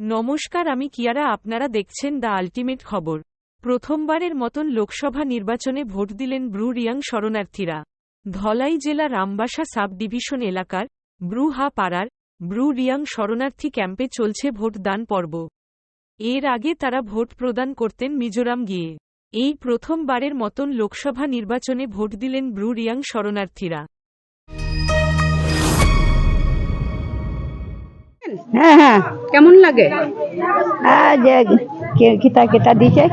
নমস্কার, আমি কিয়ারা, আপনারা দেখছেন দ্য আলটিমেট খবর। প্রথমবারের মতন লোকসভা নির্বাচনে ভোট দিলেন ব্রু রিয়াং শরণার্থীরা। ধলাই জেলা রামবাসা সাব ডিভিশন এলাকার ব্রু হা পাড়ার ব্রু রিয়াং শরণার্থী ক্যাম্পে চলছে ভোট দান পর্ব। এর আগে তারা ভোট প্রদান করতেন মিজোরাম গিয়ে। এই প্রথমবারের মতন লোকসভা নির্বাচনে ভোট দিলেন ব্রু রিয়াং শরণার্থীরা। হ্যাঁ হ্যাঁ। কেমন লাগে? আর যে কিতা কিতা দিছে?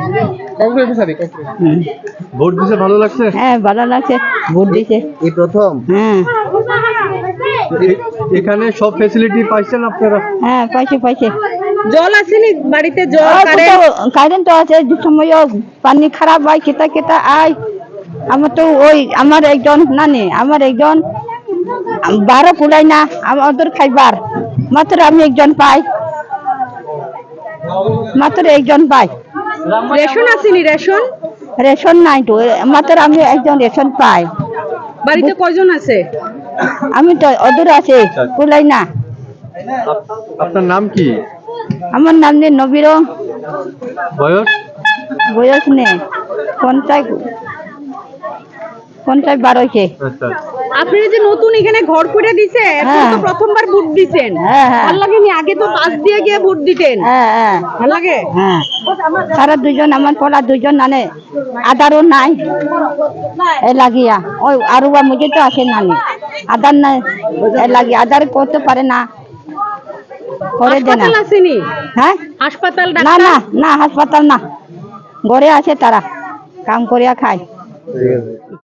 ভোট দিতে ভালো লাগছে? হ্যাঁ ভালো লাগছে। ভোট দিছে। এই প্রথম? হ্যাঁ। এখানে সব ফ্যাসিলিটি পাইছেন আপনারা? হ্যাঁ পাইছে পাইছে। জল আসেনি বাড়িতে জল কারেন্ট তো আছে যে সময় পানি খারাপ হয় কিতা কিতা আয়। আমার তো ওই আমার একজন না নে আমার একজন বারো কুলাই না আমার ওদের খাইবার মাত্র আমি একজন পাই। মাত্র একজন পাই। রেশন আসেনি রেশন? রেশন নাই তো মাত্র আমি একজন রেশন পাই। বাড়িতে কয়জন আছে? আমি তো অদূর আছে কুলাই না। আপনার নাম কি? আমার নাম নেই নবীর বয়স? বয়স নেই পঞ্চাশ পঞ্চাশ বারোছে আচ্ছা। আপনি যে নতুন এখানে ঘর করে দিছে এখন হ্যাঁ। তো প্রথমবার ভোট দিছেন। হ্যাঁ হ্যাঁ। ভালো লাগেনি আগে তো পাঁচ দিয়ে গিয়ে ভোট দিতেন? হ্যাঁ হ্যাঁ। ভালো লাগে? হ্যাঁ। তারা দুজন আমার পড়া দুজন নানে আদারও নাই। এ লাগিয়া। ওই আরও বা মুঝে তো আসে নানি। আদার নাই। এ লাগি। আদার করতে পারে না। করে দে না হাসপাতাল আসেনি? হ্যাঁ? হাসপাতাল না না না হাসপাতাল না। ঘরে আছে তারা। কাম করিয়া খায়। আছে